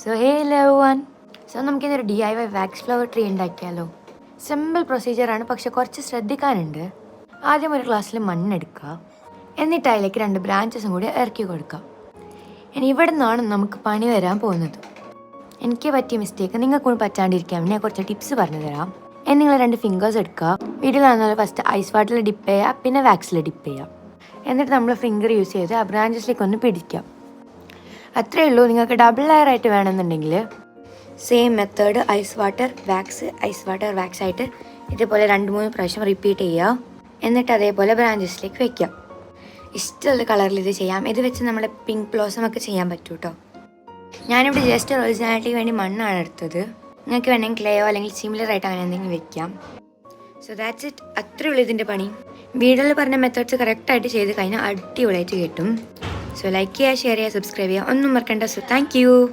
So hey love one so നമുക്കിന്നൊരു D I Y wax flower tree ഉണ്ടാക്കിയാലോ. Simple പ്രൊസീജിയറാണ് പക്ഷെ കുറച്ച് ശ്രദ്ധിക്കാനുണ്ട്. ആദ്യം ഒരു ഗ്ലാസ്സിൽ മണ്ണെടുക്കുക. എന്നിട്ട് അതിലേക്ക് രണ്ട് ബ്രാഞ്ചസും കൂടി ഇറക്കി കൊടുക്കുക. ഇനി ഇവിടെ നിന്നാണ് നമുക്ക് പണി വരാൻ പോകുന്നത്. എനിക്ക് പറ്റിയ മിസ്റ്റേക്ക് നിങ്ങൾക്ക് പറ്റാണ്ടിരിക്കാൻ ഞാൻ കുറച്ച് ടിപ്സ് പറഞ്ഞു തരാം ഇനി നിങ്ങൾ രണ്ട് ഫിംഗേഴ്സ് എടുക്കുക. വീട്ടിലാണെന്നാൽ ഫസ്റ്റ് ഐസ് വാട്ടറിൽ ഡിപ്പ് ചെയ്യുക പിന്നെ വാക്സിൽ ഡിപ്പ് ചെയ്യുക. എന്നിട്ട് നമ്മൾ ഫിംഗർ യൂസ് ചെയ്ത് ആ ബ്രാഞ്ചസിലേക്ക് ഒന്ന് പിടിക്കാം അത്രയേ ഉള്ളൂ. നിങ്ങൾക്ക് ഡബിൾ ലെയർ ആയിട്ട് വേണമെന്നുണ്ടെങ്കിൽ same method ice water wax ice water wax ആയിട്ട് ഇതേപോലെ രണ്ട് മൂന്ന് പ്രാവശ്യം റിപ്പീറ്റ് ചെയ്യുക എന്നിട്ട് അതേപോലെ ബ്രാഞ്ചസിലേക്ക് വെക്കാം. ഇഷ്ടമുള്ള കളറിൽ ഇത് ചെയ്യാം. ഇത് വെച്ച് നമ്മുടെ പിങ്ക് ബ്ലോസം ഒക്കെ ചെയ്യാൻ പറ്റും കേട്ടോ ഞാനിവിടെ ജസ്റ്റ് ഒറിജിനാലിറ്റിക്ക് വേണ്ടി മണ്ണാണ് എടുത്തത്. നിങ്ങൾക്ക് വേണമെങ്കിൽ ക്ലേയോ അല്ലെങ്കിൽ സിമിലർ ആയിട്ട് അങ്ങനെ എന്തെങ്കിലും വെക്കാം. സോ ദാറ്റ്സ് ഇറ്റ് അത്രയുള്ളൂ ഇതിന്റെ പണി. വീടുകളിൽ പറഞ്ഞ മെത്തേഡ്സ് കറക്റ്റായിട്ട് ചെയ്ത് കഴിഞ്ഞാൽ അടിപൊളിയായിട്ട് കിട്ടും. സോ ലൈക്ക് ചെയ്യുക ഷെയർ ചെയ്യുക സബ്സ്ക്രൈബ് ചെയ്യുക ഒന്നും മറക്കണ്ട. So thank you